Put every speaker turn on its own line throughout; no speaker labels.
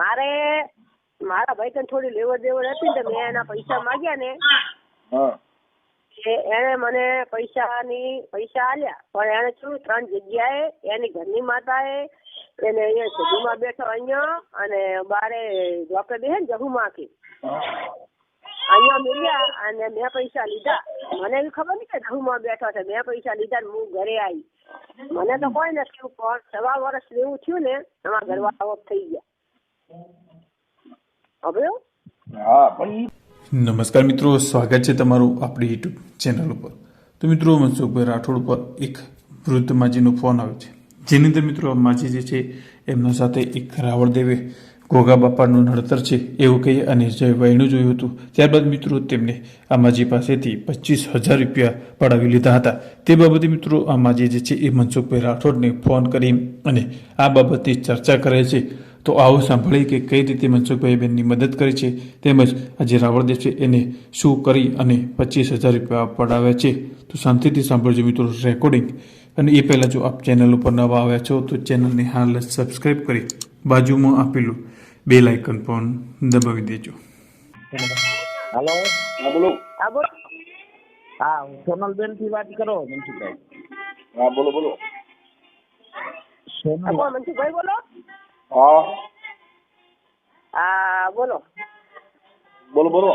મારે મારા ભાઈ થોડી લેવડ દેવડ હતી ને મેં એના પૈસા માંગ્યા ને એને મને પૈસા પૈસાની પૈસા આલ્યા. પણ એને શું ત્રણ જગ્યાએ એની ઘરની માતાએ એને અહીંયા સદુમાં બેઠો અહીંયા અને બારે ડોક્ટર બેહે ને જહુમાં કે અહીંયા મળ્યા અને મેં પૈસા લીધા. મને એવી ખબર નહીં કે જહુમાં બેઠો છે. મેં પૈસા લીધા ને હું ઘરે આવી. મને તો કોઈ નથી પણ સવા વર્ષ જેવું થયું ને એમાં ઘરવાળા ઓફ થઈ ગયા.
હા પણ
નમસ્કાર મિત્રો સ્વાગત છે તમારું આપણી યુટ્યુબ ચેનલ ઉપર. તો મિત્રો મનસુખભાઈ રાઠોડ પર એક વૃદ્ધ માજીનો ફોન આવ્યો છે. જેની અંદર મિત્રો માજી જે છે એમના સાથે એક રાવળ દેવે ગોગા બાપાનું નડતર છે એવું કહી અને જયભાઈનું જોયું હતું. ત્યારબાદ મિત્રો તેમને આ પાસેથી પચીસ હજાર રૂપિયા પડાવી લીધા હતા. તે બાબતે મિત્રો આ જે છે એ મનસુખભાઈ રાઠોડને ફોન કરી અને આ બાબતે ચર્ચા કરે છે. તો આવો સાંભળી કે કઈ રીતે મનસુખભાઈ બેનની મદદ કરી છે તેમજ આજે રાવળદેવ છે એને શું કરી અને પચીસ હજાર રૂપિયા પડાવ્યા છે. તો શાંતિથી સાંભળજો મિત્રો રેકોર્ડિંગ. અને એ પહેલાં જો આપ ચેનલ ઉપર નવા આવ્યા છો તો ચેનલને હાલ સબસ્ક્રાઈબ કરી બાજુમાં આપેલું બે લાઇકન પણ દબાવી દેજો.
હાલો?
હા બોલો.
હા બોલો.
હા હું સોનલબેનથી વાત કરો મનસુખભાઈ.
હા બોલો બોલો.
સોનલ.
મનસુખભાઈ બોલો.
હા.
હા બોલો.
બોલો બોલો.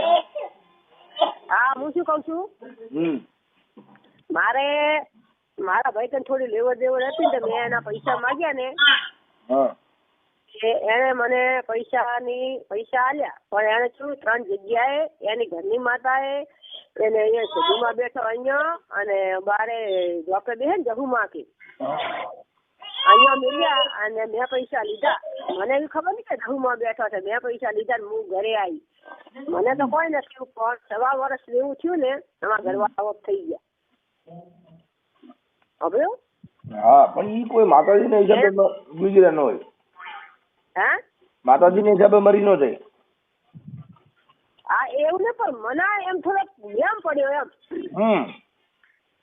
હા હું શું કઉ છું?
હમ.
મારે મારા ભાઈ તને થોડી લેવડ દેવડ હતી ને મેં એના પૈસા માંગ્યા ને
હા.
એ એને મને પૈસાની પૈસા આલ્યા. પણ એને શું ત્રણ જગ્યાએ એની ઘરની માતાએ એને અહીંયા જગુમાં બેઠો અહીંયા અને બારે ડોક્ટર બેહે ને જહુમાં કે અહીંયા મળ્યા અને મેં પૈસા લીધા. મને એવી ખબર નહીં કે જગુમાં બેઠો છે. મેં પૈસા લીધા ને હું ઘરે આવી. મને તો કોઈ નથી પણ સવા વર્ષ જેવું થયું ને એમાં ઘરવાળા થઈ ગયા. હવે?
હા પણ એ કોઈ માતાજીના હિસાબે ગુજર્યા ન હોય.
હા?
માતાજીના હિસાબે મરી નો જાય.
આ એવું ને પણ મને એમ થોડોક એમ પડ્યો એમ.
હમ.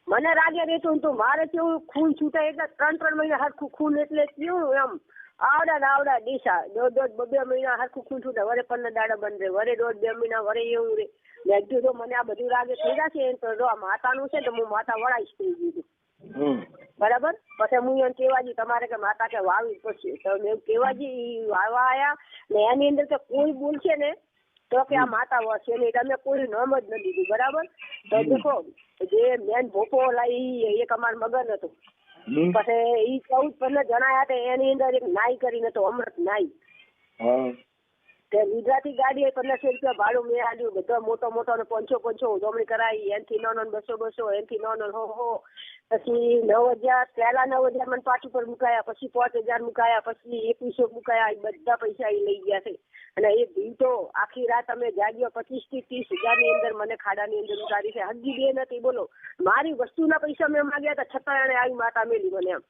મને રાગે રહેતું તો મારે કેવું ખૂન છૂટે એટલે ત્રણ ત્રણ મહિના હરખું ખૂન એટલે કેવું એમ. આવડા ને આવડા દિશા. દોઢ દોઢ બે બે મહિના હરખું ખૂન છૂટે. વરે પંદર દાડા બંધ રહે. વરે દોઢ બે મહિના વરે એવું રે મેં કીધું મને આ બધું રાગે થઈ જશે. એમ તો જો આ માતાનું છે તો હું માતા વળાઈશ થઈ ગયું. બરાબર? પછી હું એમ કેવાજી તમારે કે માતા કે વાવી પછી. તો મેં કેવાજી ઈ વાવવા આયા ને એની અંદર કે કોઈ બોલશે ને? તો કે આ માતા વસે નહીં તમે કોઈ નામ જ ન દીધું બરાબર? તો દેખો જે મેન ભોપો લાઈ એક અમાર મગન હતો. પછી ઈ ચૌદ પંદર જણા હતા એની અંદર એક નાઈ કરીને તો અમૃત નાઈ. તે ગુજરાતી ગાડી પંદરસો રૂપિયા ભાડું મેં આલ્યું. બધો મોટો મોટો ને પાંચસો પાંચસો ઉજવણી કરાવી. એનથી નો બસો બસો, એનથી નો હો હો. પછી નવ હજાર, પહેલા નવ હજાર મને પાછું પર મુકાયા. પછી પાંચ હજાર મુકાયા. પછી એકવીસો મુકાયા. બધા પૈસા એ લઈ ગયા છે. અને એ ભીડ તો આખી રાત અમે જાગ્યો. પચીસથી ત્રીસ હજારની અંદર મને ખાડા ની અંદર ઉતારી છે. હજી બે નથી બોલો. મારી વસ્તુના પૈસા મેં માગ્યા હતા. છતાં એને આવી માતા મેલી મને એમ.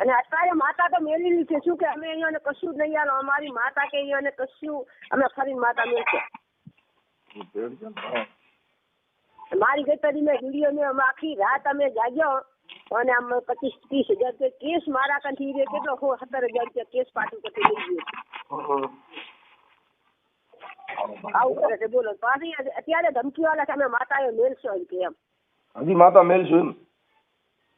અને અત્યારે માતા તો મેળવી છે. શું કે અમે અહીંયા કશું જ નહીં આલો. અમારી માતા કે અહીંયા કશું. અમે ફરી માતા મેળશે મારી ગઈ મેં વીડિયો ને અમે આખી રાત અમે જાગ્યો અને આમ પચીસ ત્રીસ હજાર રૂપિયા કેસ મારા કાંઠી રે કેટલો? હો સત્તર હજાર રૂપિયા કેસ પાછું કરી લઈ ગયો આવું કરે છે. બોલો. પાછી અત્યારે ધમકી વાળા છે. અમે માતાએ મેળશો એમ કે એમ.
હજી માતા મેલશું એમ?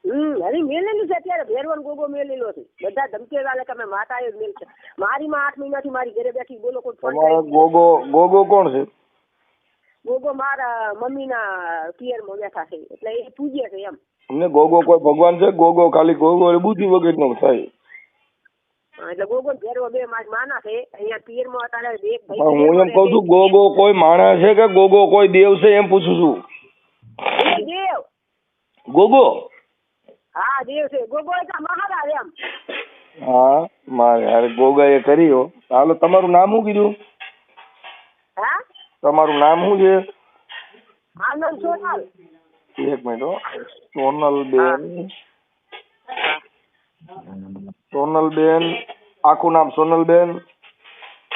હમ મેલેલું છે અત્યારે. ભેરવન ગોગો મેલેલો છે. બધા ધમકી વાળા કે અમે એ મેલ છે. મારી માં આઠ મહિનાથી મારી ઘરે બેઠી બોલો કોઈ
તમારો ગોગો ગોગો કોણ છે?
ગોગો મારા મમ્મીના પિયરમાં બેઠા છે. એટલે એ પૂજ્ય છે એમ.
અમને ગોગો કોઈ ભગવાન છે? ગોગો ખાલી ગોગો એટલે બુદ્ધિ વગરનો થાય.
એટલે ગોગો ને ભેરવો બે માસ માના છે. અહીંયા પિયરમાં હતા એક
ભાઈ હું એમ કઉ છું
ગોગો
ગોગો કોઈ માણસ છે કે ગોગો કોઈ દેવ છે એમ પૂછું છું?
દેવ.
ગોગો
હા દિવસે. છે ગોગો એટલે મહારાજ એમ.
હા મારે અરે ગોગાએ કર્યો. હાલો તમારું નામ શું કીધું?
હા?
તમારું નામ શું છે?
આનંદ સોનલ.
એક મિનિટ હો. સોનલ બેન આખું નામ સોનલબેન?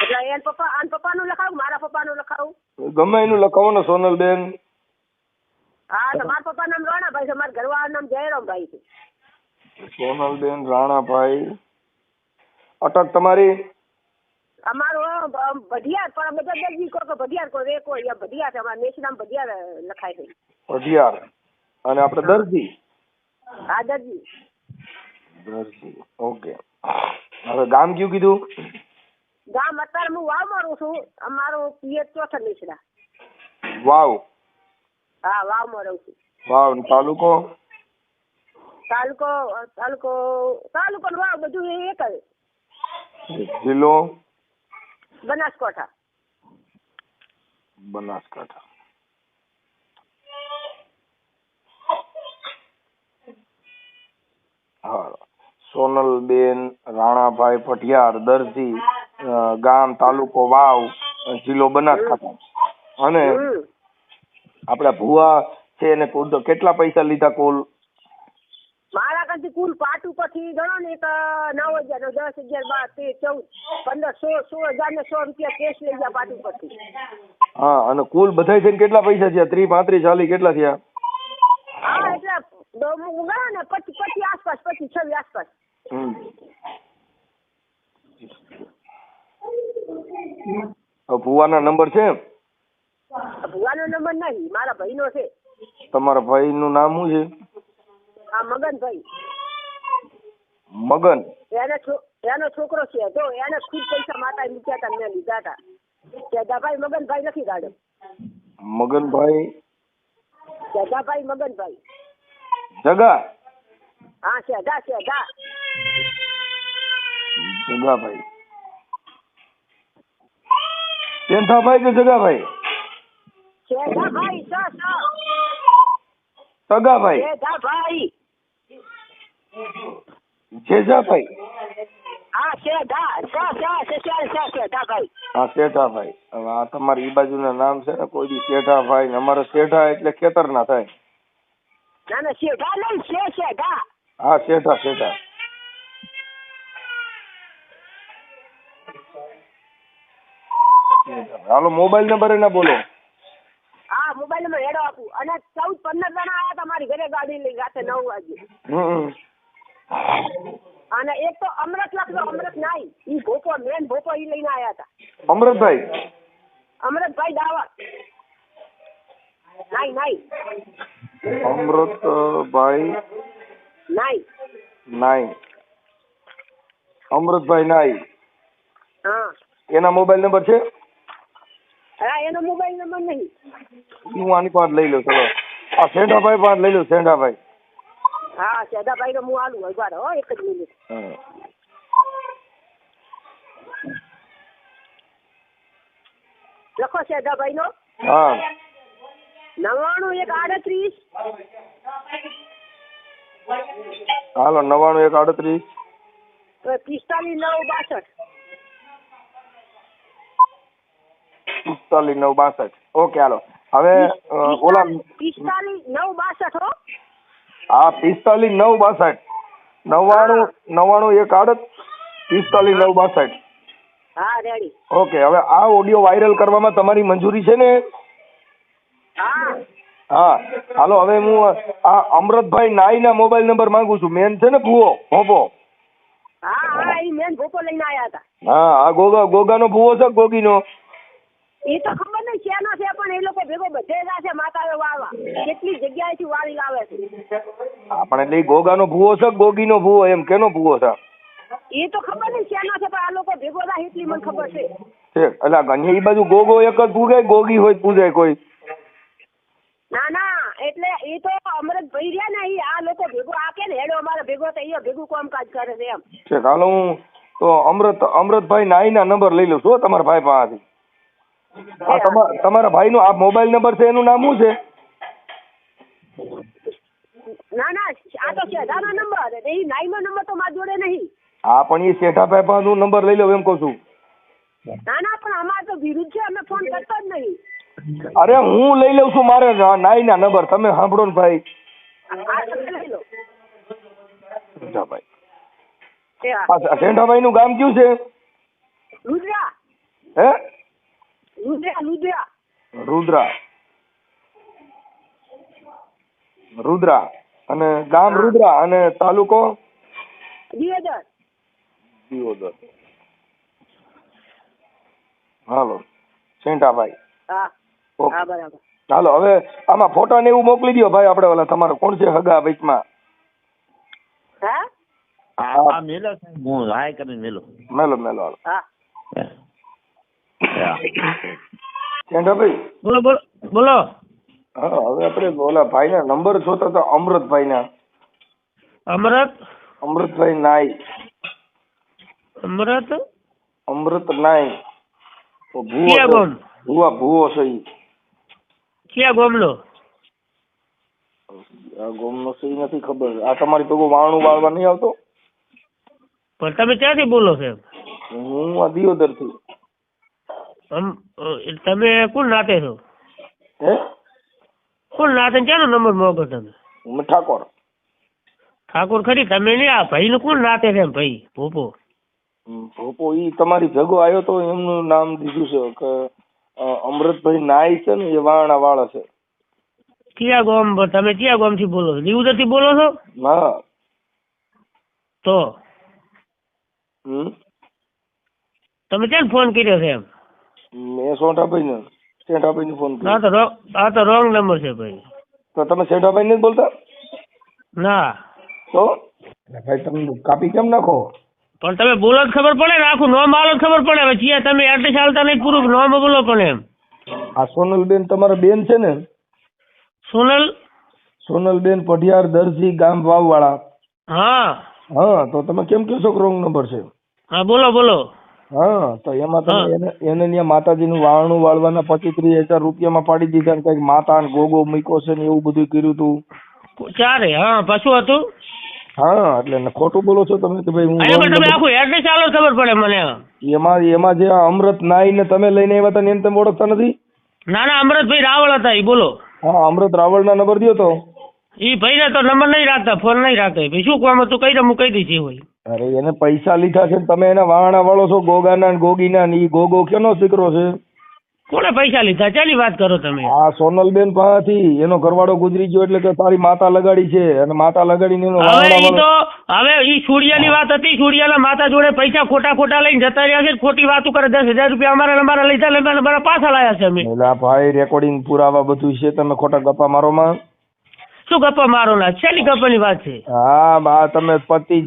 એટલે એન પપ્પા આન પપ્પાનું લખાવું મારા પપ્પાનું લખાવું.
ગમે એનું લખાવો ને સોનલબેન.
હા તો મારા પપ્પા નામ રાણાભાઈ છે મારા ઘરવાળા નામ જયરામભાઈ છે.
સોનલબેન રાણાભાઈ. અટક તમારી.
અમારું ભઢિયાર પણ બધા કહો કે ભઢિયાર કહો રેકો અહીંયા ભઢિયાર છે અમારા નેશનામ ભઢિયાર લખાય છે.
ભઢિયાર. અને આપણે દરજી?
હા દરજી.
દરજી ઓકે. હવે ગામ કયું કીધું?
ગામ અત્યારે હું વાવ મારું છું અમારું પિયર ચોથા નેશના
વાવ.
હા વાવમાં રહું છું.
વાવ તાલુકો?
તાલુકો તાલુકો તાલુકો વાવ બધું એક જ.
જિલ્લો?
બનાસકાંઠા.
બનાસકાંઠા. સોનલબેન રાણાભાઈ પટિયાર દરજી ગામ તાલુકો વાવ જિલ્લો બનાસકાંઠા. અને આપડા ભુવા છે એને કુલ તો કેટલા પૈસા લીધા કુલ?
મારા કાંથી કુલ પાટુ પછી ગણો ને એક નવ હજાર નો દસ હજાર બાર તેર ચૌદ પંદર સોળ સોળ હજાર ને સો રૂપિયા કેશ લઈ ગયા પાટ પછી
હા અને કુલ બધાય થઈને કેટલા પૈસા થયા? ત્રીસ પાંત્રીસ ચાલીસ કેટલા થયા?
હા એટલે ગણો ને પચીસ પચીસ આસપાસ પચીસ છવ્વીસ આસપાસ.
ભુવાના નંબર છે?
ભુવાનો નંબર નહીં મારા ભાઈનો છે.
તમારા ભાઈનું નામ શું છે?
આ મગનભાઈ
મગન?
એને એનો છોકરો છે. જો એને ખુદ પૈસા માતા મૂક્યા હતા મેં લીધા હતા. કેદાભાઈ મગનભાઈ નથી ગાડો.
મગનભાઈ?
કેદાભાઈ મગનભાઈ.
જગા?
હા શેધા શેધા
જગાભાઈ. પેંથાભાઈ કે જગાભાઈ?
શેધાભાઈ સ સ?
તગાભાઈ
શેધાભાઈ
જેજાભાઈ.
હા શેધા સ સ સ સ શેધાભાઈ
હા શેઠાભાઈ. હવે આ તમારી ઈ બાજુના નામ છે ને કોઈ દી શેઠાભાઈ ને અમારે શેઠા એટલે ખેતર ના થાય.
ના ના શેધા નહીં શે શેધા
હા શેઠા શેઠા. હાલો મોબાઈલ નંબર એના બોલો.
હેડો આપું અને ચૌદ પંદર જણા આવ્યા તમારી ઘરે ગાડી લઈ રાતે નવ વાગે. અને એક તો અમૃત લખજો અમૃત નાઈ. ઈ ભોપો મેન ભોપો ઈ લઈને આવ્યા હતા.
અમૃતભાઈ.
અમૃતભાઈ દાવા નાઈ નાઈ.
અમૃતભાઈ
નાઈ.
નાઈ. અમૃતભાઈ નાઈ.
હા.
એના મોબાઈલ નંબર છે?
હા એનો મોબાઈલ નંબર નહીં.
હું આની પાસે લઈ લઉં ચલો. આ સેંઢાભાઈ પાસે લઈ લઉં સેંઢાભાઈ.
હા શેધાભાઈ નો હું આલું ઊભા રહો હો, એક જ મિનિટ. લખો શેધાભાઈ નો
હા.
નવ્વાણું એક આડત્રીસ.
હાલો નવાણું એક આડત્રીસ.
પિસ્તાલીસ નવ બાસઠ.
પિસ્તાલીસ નવ બાસઠ ઓકે હાલો. હવે ઓલા
પિસ્તાલીસ નવ બાસઠ હો.
હા પિસ્તાલીસ નવ બાસઠ નવ્વાણું નવ્વાણું એક આડત. પિસ્તાલીસ નવ બાસઠ
હા રેડી.
ઓકે હવે આ ઓડિયો વાયરલ કરવામાં તમારી મંજૂરી છે ને?
હા.
હા. હાલો હવે હું આ અમૃતભાઈ નાઈના મોબાઈલ નંબર માંગુ છું. મેન છે ને ભૂવો? ભોપો?
હા હા એ મેન ભોપો લઈને આવ્યા હતા.
હા આ ગોગા ગોગાનો ભૂવો છે ગોગીનો?
એ તો ખબર નહીં શેનો છે પણ એ લોકો ભેગો બધે જ છે માતાએ વાળવા કેટલી જગ્યાએથી વાળી લાવે છે.
હા પણ એટલે ગોગાનો ભૂવો છે ગોગી ગોગીનો ભૂવો? એમ કેનો ભૂવો છે?
એ તો ખબર નહીં શેનો છે પણ આ લોકો ભેગો થાય એટલી મને ખબર છે.
એટલે અહીંયા એ બાજુ ગોગો એક જ પૂજાય ગોગી હોય પૂજે કોઈ?
ના ના એટલે એ તો અમૃત ભાઈ રહ્યા ને એ આ લોકો ભેગો આપે ને હેડો અમારે ભેગો થઈ ભેગું કામકાજ કરે છે એમ.
છે હાલો હું તો અમૃત અમૃતભાઈ નાઈના નંબર લઈ લઉં છું તમારા ભાઈ પાસેથી. આ તમા- તમારા ભાઈનો આ મોબાઈલ નંબર છે એનું નામ શું છે?
ના ના આ તો શેધાનો નંબર. એ નાઈનો નંબર તો મારા જોડે નહીં.
હા પણ એ શેઠાભાઈ પાસે હું નંબર લઈ લો એમ કહું છું.
ના ના પણ અમારે તો વિરુદ્ધ છે અમે ફોન કરતા જ નહીં.
અરે હું લઈ લઉં છું મારે નાઈના નંબર. તમે સાંભળો ને ભાઈ. શેઠાભાઈ. નું ગામ કયું છે? હે?
રુદ્રા રુદ્રા.
રુદ્રા. રુદ્રા. અને ગામ રુદ્રા અને તાલુકો?
દિયોદર.
દિયોદર. હાલો. સેંટાભાઈ.
હા. હા બરાબર.
હાલો હવે આમાં ફોટા ને એવું મોકલી દો ભાઈ આપણે ઓલા તમારે. કોણ છે હગા વચમાં?
હા?
હા. મેલો હું હાય કરીને મેલો.
મેલો મેલો
હા.
હા.
બોલો બોલો બોલો.
હા હવે આપણે ઓલા ભાઈના નંબર જોતા તો અમૃતભાઈના.
અમૃત?
અમૃતભાઈ નાઈ.
અમૃત?
અમૃત નાઈ. ભૂવો.
ગામ?
ભૂવા ભૂવો છે ઈ.
ક્યાં ગોમલો?
આ ગોમનો છે નથી ખબર. આ તમારી ભેગું વાણું વાળવા નહીં આવતો?
પણ તમે ક્યાંથી બોલો છો
હું આ
દિયોદરથી તમે કોણ નાતે છો?
હે?
કોણ નાતે ને ક્યાંનો નંબર મોગો તમે?
ઠાકોર.
ઠાકોર ખરી તમે નહીં આ ભાઈનું કોણ નાતે છે ભાઈ ભોપો?
ભોપો ઈ તમારી ભેગો આવ્યો તો એમનું નામ દીધું છે કે અમૃતભાઈ નાઈ છે ને એ વાણા વાળા છે.
ક્યાં ગામ તમે ક્યાં ગામથી બોલો છો? દીવદરથી બોલો છો?
હા.
તો? તમે ક્યાં ફોન કર્યો છે એમ?
મેં સોંઠાભાઈ ને શેઠાભાઈ ને ફોન
આ તો રો- આ તો રોંગ નંબર છે ભાઈ.
તો તમે શેઠાભાઈ ને જ બોલતા?
ના.
તો? ભાઈ તમે કાપી કેમ નાખો?
પણ તમે બોલો જ ખબર પડે ને આખું નોમ આલો જ ખબર પડે. હવે ચિયા તમે એડ્રેસ હાલતા નહીં પૂરું નોમ બોલો પણ એમ.
આ સોનલબેન તમારા બેન છે ને?
સોનલ?
સોનલબેન પઢિયાર દરજી ગામ વાવવાળા.
હા.
હા તો તમે કેમ કહો છો કે રોંગ નંબર છે?
હા બોલો બોલો.
હા તો એમાં તમે. એને એને ત્યાં માતાજીનું વાળનું વાળવાના પચીસ ત્રીસ હજાર રૂપિયામાં પાડી દીધા ને કંઈક માતા ને ગોગો મૂક્યો છે ને એવું બધું કર્યું હતું
ચારે હા પાછું હતું?
હા એટલે ખોટું બોલો છો તમે કે ભાઈ હું
ચાલો તમે આખું ખબર પડે મને.
એમાં એમાં જે અમૃત નાઈ ને તમે લઈને આવ્યા હતા ને તમે ઓળખતા નથી?
ના ના અમરતભાઈ રાવળ હતા એ બોલો.
હા અમૃત રાવળ ના નંબર દો તો.
એ ભાઈ તો નંબર નહીં રાખતા ફોન નહીં રાખતા ભાઈ. શું કામ હતું? કઈ રમું હું દીધી હોય.
અરે એને પૈસા લીધા છે ને તમે એના વાહણા વાળો છો ગોગાના ને ગોગીના ને ઈ ગોગો કેનો દીકરો છે?
કોને પૈસા લીધા? ચાલી વાત કરો તમે?
આ સોનલબેન પાસેથી એનો ઘરવાળો ગુજરી ગયો એટલે કે તારી માતા લગાડી છે અને માતા લગાડીને એનો
હવે ઈ તો હવે ઈ સુડિયાની વાત હતી સુડિયાના માતા જોડે પૈસા ખોટા ખોટા લઈને જતા રહ્યા છે ખોટી વાતો કરે દસ હજાર રૂપિયા અમારા અમારા લીધા અમારા પાછા લાયા છે અમે.
એટલે ભાઈ રેકોર્ડિંગ પુરાવા બધું છે તમે ખોટા ગપ્પા મારો માં
શું ગપ્પા મારો ના છેલ્લી ગપ્પાની વાત છે.
હા બા તમે પતિ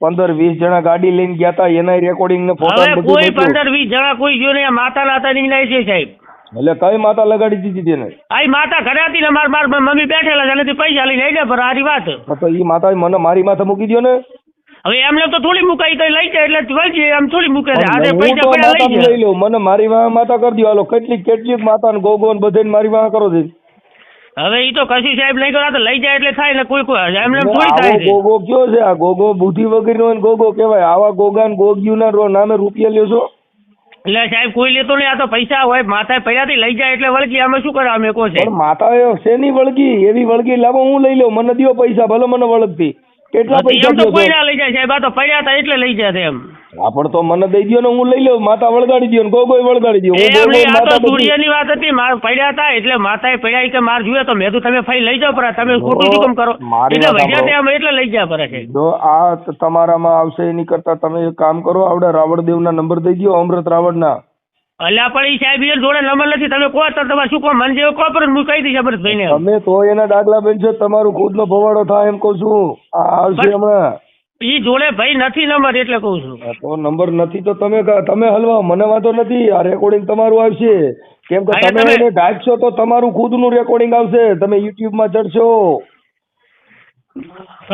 પંદર વીસ જણા ગાડી લઈને ગયા હતા એના રેકોર્ડિંગ ને ફોટા
કોઈ પંદર વીસ જણા કોઈ જો નહીં માતા નાતા ની છે સાહેબ.
એટલે કઈ માતા લગાડી દીધી તેને?
આઈ માતા ઘરે હતી ને માર માર મમ્મી બેઠેલા છે નથી પૈસા લઈને આઈને પર હારી વાત.
તો એ માતા મને મારી માથે મૂકી દો ને.
હવે એમને તો થોડી મુકાઈ તો લઈ જાય એટલે વળજે એમ થોડી મૂકે છે.
આજે
પૈસા પડ્યા લઈ જાય
મને મારી વાહ માતા કરી દો હાલો કેટલી કેટલી માતા ને ગોગો ને બધે મારી વાહ કરો છે.
હવે ઈ તો કશું સાહેબ નહીં કરો લઈ જાય એટલે થાય ને કોઈ કોઈ એમને એમ થોડી થાય છે.
ગોગો કયો છે? આ ગોગો બુદ્ધિ વગર નો ગોગો કહેવાય. આવા ગોગા ને ગોગીયું ના રો- નામે રૂપિયા લ્યો છો?
એટલે સાહેબ કોઈ લેતો નહીં આ તો પૈસા હોય માથાએ પડ્યાથી લઈ જાય એટલે વળગી અમે શું કરે અમે કહો છે?
માતા શેની વળગી. એવી વળગી લાવો હું લઈ લઉં. મને દિયો પૈસા ભલે મને વળગતી. કેટલા પૈસા
એમ તો કોઈ ના લઈ જાય સાહેબ. આ તો પડ્યા હતા એટલે લઈ જાય એમ.
હા પણ તો મને દઈ દો ને હું લઈ લઉં માતા વળગાડી દો ને ગોગોય વળગાડી
નહીં આ તો સૂર્યની વાત હતી માર પડ્યા હતા એટલે માતાએ પડ્યા કે માર જુએ તો મેં તો તમે ફાઈ લઈ જાઓ પર તમે ખોટું શું કામ કરો? એટલે વૈજા
સાંભળો.
એટલે લઈ જાય પર છે
જો આ તમારામાં આવશે એની કરતા તમે એક કામ કરો આવડા રાવણદેવના નંબર દઈ દો અમૃત રાવણના.
અલ્યા પણ ઈ સાહેબ એ જોડે નંબર નથી તમે કહો તો તમારે શું કહો મને જેવો કહો પર હું કહી દઈશ અમૃતભાઈને
તમે તો એના દાખલા બેન છે તમારું ખુદનો ભવાડો થાય એમ કહું છું. આ આવશે હમણાં.
ઈ જોડે ભાઈ નથી નંબર એટલે કહું છું.
તો નંબર નથી તો તમે તમે હલવા મને વાંધો નથી આ રેકોર્ડિંગ તમારું આવશે. કેમ કે તમે એને ઢાંકશો તો તમારું ખુદનું રેકોર્ડિંગ આવશે. તમે YouTube માં ચડશો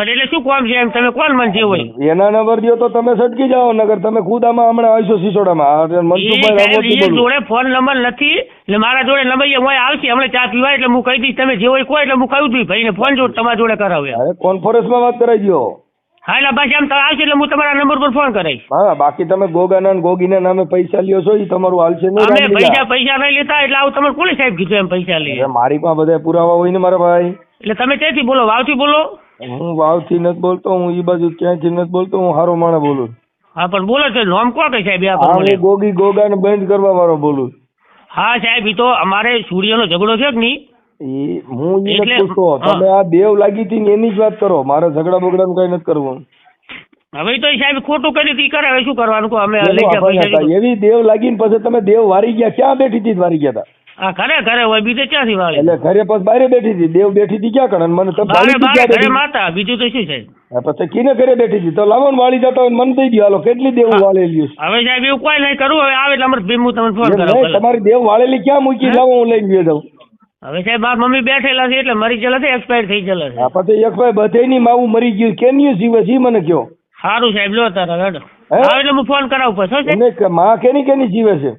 એટલે શું કોમ છે એમ? તમે કોણ મન જે હોય?
એના નંબર દો તો તમે સટકી જાઓ નગર તમે ખુદ આમાં હમણાં આવશો સિસોડામાં મનસુખભાઈ
જોડે ફોન નંબર નથી. એટલે મારા જોડે નંબર હું આવશે. હમણાં ચા પીવા એટલે હું કહી દઈશ તમે જે હોય કોઈ એટલે હું કહું છું ભાઈને ફોન જોડે તમારા જોડે કરાવ્યા
કોન્ફરન્સમાં વાત કરાવી દો
હા એટલે એમ તમે આવશે એટલે હું તમારા નંબર પર ફોન કરીશ.
હા બાકી તમે ગોગાના ને ગોગીના નામે પૈસા લ્યો છો એ તમારું હાલશે નહીં
અમે પૈસા પૈસા નહીં લેતા એટલે આવું તમારે કોને સાહેબ કીધું એમ પૈસા લઈએ?
મારી પાસે બધા પુરાવા હોય ને મારા ભાઈ.
એટલે તમે ક્યાંથી બોલો? વાવથી બોલો?
હું વાવથી નથી બોલતો હું ઈ બાજુ ક્યાંથી નથી બોલતો હું હારો માણે બોલું.
હા પણ બોલો છે નોમ કોણ કઈ સાહેબ?
હું ગોગી ગોગાને બંધ કરવા વાળો બોલું.
હા સાહેબ એ તો અમારે સૂર્યનો ઝઘડો છે કે નહીં?
હું એ નથી પૂછતો. તમે આ દેવ લાગી હતી ને એની જ વાત કરો. મારે ઝઘડા બગડાનું કઈ નથી કરવું.
હવે તો સાહેબ ખોટું કર્યું તી કરે. હવે શું કરવાનું? અમે ગયા
એવી દેવ લાગીને પછી તમે દેવ વારી ગયા. ક્યાં બેઠી હતી વારી ગયા હતા
હા ઘરે ઘરે હોય બીજે ક્યાંથી વાળી?
એટલે ઘરે પછી બારે બેઠી હતી દેવ બેઠી હતી ક્યાં કણ? મને તમે
ઘરે માતા. બીજું તો શું છે?
પછી કીને ઘરે બેઠી હતી તો લાવો ને વાળી જતા હોય મને દઈ દો હાલો કેટલી દેવ વાળેલી છે
હવે સાહેબ એવું કોઈ નહીં કરવું હવે આવે એટલે અમર ભીમ હું તમને ફોન ભલે.
તમારી દેવ વાળેલી ક્યાં મૂકી? લાવો હું લઈને ગયો જાઉં.
હવે સાહેબ બાપ મમ્મી બેઠેલા છે એટલે મરી ગયેલા છે એક્સપાયર થઈ ગયેલા છે
આપણે તો એક ભાઈ બધેની માવું મરી ગયું. કેની જીવે છે મને કયો.
સારું સાહેબ લો તારા હેડો
હે?
એટલે હું ફોન કરાવું પછી સાહેબ?
માં કેની કેની જીવે છે?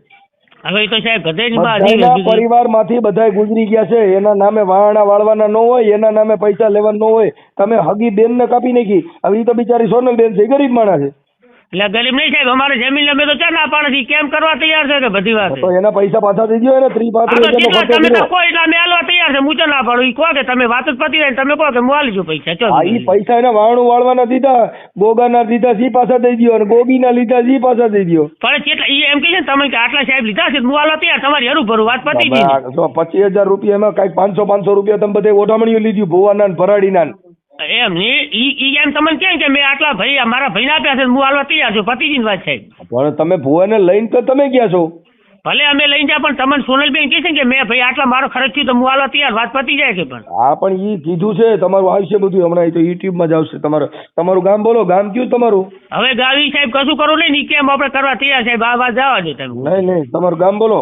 હવે તો સાહેબ ગધેની માં જીવે
પરિવારમાંથી બધાય ગુજરી ગયા છે. એના નામે વાહણા વાળવાના ન હોય એના નામે પૈસા લેવાના ન હોય. તમે હગી બેન ને કાપી નાખી. હવે એ તો બિચારી સોનલ બેન છે ગરીબ માણસ છે.
એટલે ગરીબ નહીં સાહેબ અમારે જમીન અમે તો ચા ના પાડે? છે કેમ કરવા તૈયાર છે કે બધી વાત?
તો એના પૈસા પાછા દઈ દો એને
ત્રી
પાંત્રીસ
તમે તો કોઈ એટલે અમે આલવા તૈયાર છે હું ચા ના પાડું. ઈ કહો કે તમે વાત જ પતી જાય તમે કહો કે હું આલી છું પૈસા. ચો
આ ઈ પૈસા એના વાહણું વાળવાના દીધા ગોગાના દીધા સી પાછા દઈ દો અને ગોબીના લીધા સી પાછા દઈ દો
પણ કેટલા? ઈ એમ કે છે તમે કે આટલા સાહેબ લીધા છે હું આલવા તૈયાર તમારી હરું ભરું વાત પતી ગઈ.
પચીસ હજાર રૂપિયા એમાં કંઈક પાંચસો પાંચસો રૂપિયા તમે બધે ઓઢામણીઓ લીધી ભુવાના ને ભરાડીના ને.
એમ નહીં ઈ ઈ એમ તમને કેમ કે મેં આટલા ભાઈ મારા ભાઈને આપ્યા છે હું હાલવા તૈયાર છું પતિજીની વાત સાહેબ
પણ તમે ભુવાને લઈને તો તમે ગયા છો.
ભલે અમે લઈને જાય પણ તમને સોનલબેન કહે છે કે મેં ભાઈ આટલા મારો ખર્ચ થયું તો હું હાલવા તૈયાર વાત પતી જાય છે પણ.
હા પણ ઈ કીધું છે તમારું આવશે બધું હમણાં તો યુટ્યુબમાં જ આવશે. તમારું તમારું ગામ બોલો ગામ કયું તમારું?
હવે ગાવી સાહેબ કશું કરો નહીં કેમ આપણે કરવા તૈયાર સાહેબ? આ વાત જવા દો તમે.
નહીં નહીં તમારું ગામ બોલો.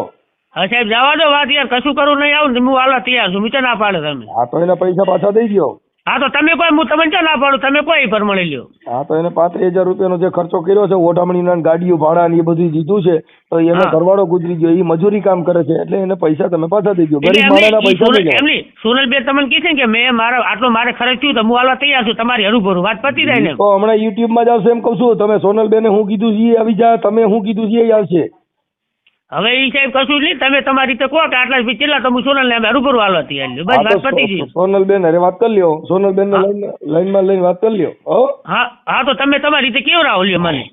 હા સાહેબ જવા દો વાત યાર કશું કરું નહીં આવું હું હાલવા તૈયાર છું મિત્ર ના પાડે તમે.
હા તો એના પૈસા પાછા દઈ દો
હા તો તમે કોઈ હું તમને ચા ના પાડું? તમે કોઈ પ્રમાણે લ્યો?
હા તો એને પાંત્રીસ હજાર રૂપિયાનો જે ખર્ચો કર્યો છે ઓઢામણીના ને ગાડીઓ ભાડા ને એ બધું દીધું છે તો એનો. ઘરવાળો ગુજરી ગયો એ મજૂરી કામ કરે છે એટલે એને પૈસા તમે પાછા દઈ દો ગરીબ માણસના પૈસા
સોનલ-
દઈ
સોનલબેન તમને કહે છે કે મેં મારા આટલો મારે ખર્ચ થયું તો હું હાલવા તૈયાર છું તમારી હરુભરું વાત પતી જાય ને
તો હમણાં યુટ્યુબમાં જ આવશે એમ કહું છું તમે સોનલબેને હું કીધું છે એ આવી જા તમે હું કીધું છે એ આવશે.
હવે એ સાહેબ કશું નહીં. તમે તમારી રીતે કહો કે આટલા સુધી કેટલા તમે સોનલ ને હરું ભરું આલવા બસ વાત
તો
પતી ગઈ.
સો- સોનલબેન અરે વાત કરી લ્યો. સોનલ બેન લાઈન લાઈનમાં લઈને વાત કરી લ્યો. હા?
હા તો તમે તમારી રીતે કેવો રાહુલ લ્યો મને?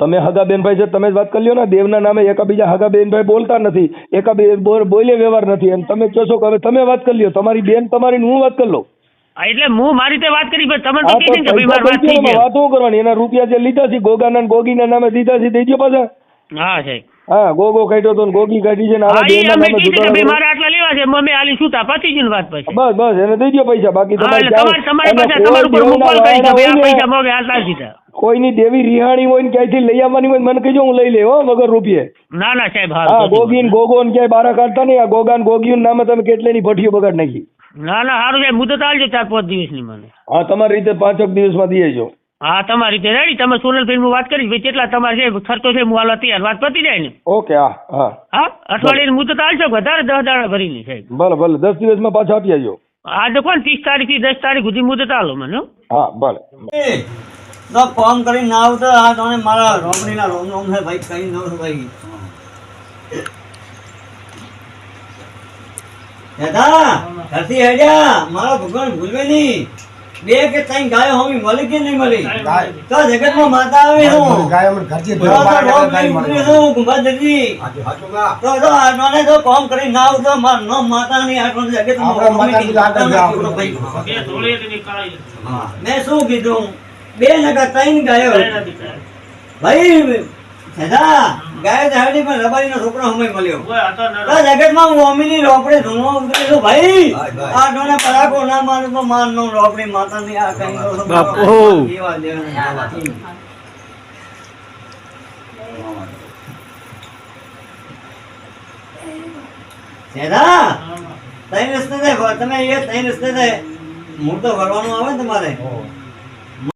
તમે હગા બેનભાઈ છે તમે જ વાત કરી લ્યો ને. દેવના નામે એકાબીજા હગા બેનભાઈ બોલતા નથી. એકાબી બોલે વ્યવહાર નથી. અને તમે કહો છો કે હવે તમે વાત કરી લ્યો. તમારી બેન તમારી હું વાત કરી લઉં?
એટલે હું મારી રીતે વાત કરી પણ તમને તો ને કે ભાઈ વાત થઈ ગઈ
વાત શું કરવાની. એના રૂપિયા જે લીધા છે ગોગાના ગોગીના નામે દીધા છે દેજો પાછા?
હા સાહેબ.
હા ગોગો કાઢ્યો તો ને ગોગી કાઢી છે ને
હા ઈ અમે છે કે ભાઈ મારે આટલા લેવા છે મમ્મી આલી સુતા પતી ગઈ વાત પછી.
બસ બસ એને દઈ દો પૈસા બાકી તમારે
તમારી પાસે તમારું ઉપર હું કરી કે આ પૈસા
ને,
મોગે આટલા દીધા
કોઈની દેવી રિહાણી હોય ને ક્યાંયથી લઈ આવવાની હોય મને કહેજો હું લઈ લે હો વગર રૂપિયે.
ના ના સાહેબ
હા ગોગી ને ગોગો ને ક્યાંય બારા કાઢતા નહીં આ ગોગા ને ગોગી નામે તમે કેટલીની ભઠ્ઠીઓ બગાડ નાખી?
ના ના સારું સાહેબ મુદત આલજો ચાર પાંચ દિવસની મને.
હા તમારી રીતે પાંચક દિવસમાં દઈ જો
હા તમારી રીતે રેડી તમે સોનલ ફિલ્મ વાત કરી ભાઈ કેટલા તમારે છે ખર્ચો છે હું હાલવા તૈયાર. વાત પતી જાય ને?
ઓકે હા હા.
હા? અઠવાડિયાની મુદત આલશો કે વધારે દસ દાડા ભરીની સાહેબ
ભલે ભલે દસ દિવસમાં પાછા આપી આવજો.
તો કોણ ત્રીસ તારીખથી દસ તારીખ સુધી મુદત આલો મને હો.
હા ભલે.
તો ફોન કરી ના આવતો આ તમે મારા રોમણીના રોમ રોમ છે ભાઈ કઈ ન ભાઈ. દાદા ઘરથી હેડ્યા મારા ભગવાન ભૂલવે નહીં. બે કે ત્રણ ગાયો હોમી મળી કે નહીં મળી? તો જગતમાં માતા આવી હું તો તો કુંભારજી. તો કોમ ના માર નો માતા આટલો ભાઈ. મેં શું કીધું? બે નકા ત્રણ ગાયો. ભાઈ દાદા ગાય દાડી પણ રબારીનો છોકરો હમે મળ્યો. તો જગતમાં હું અમીની રોપડે ધૂણો ઉતરેલો ભાઈ. આ ડોને પરાકો ના મારું તો માન નો રોપડી માતાની આ કઈ નો બાપુ. સેદા તૈન રસ્તે તમે એ તૈન રસ્તે મૂળ તો ભરવાનું આવે ને તમારે.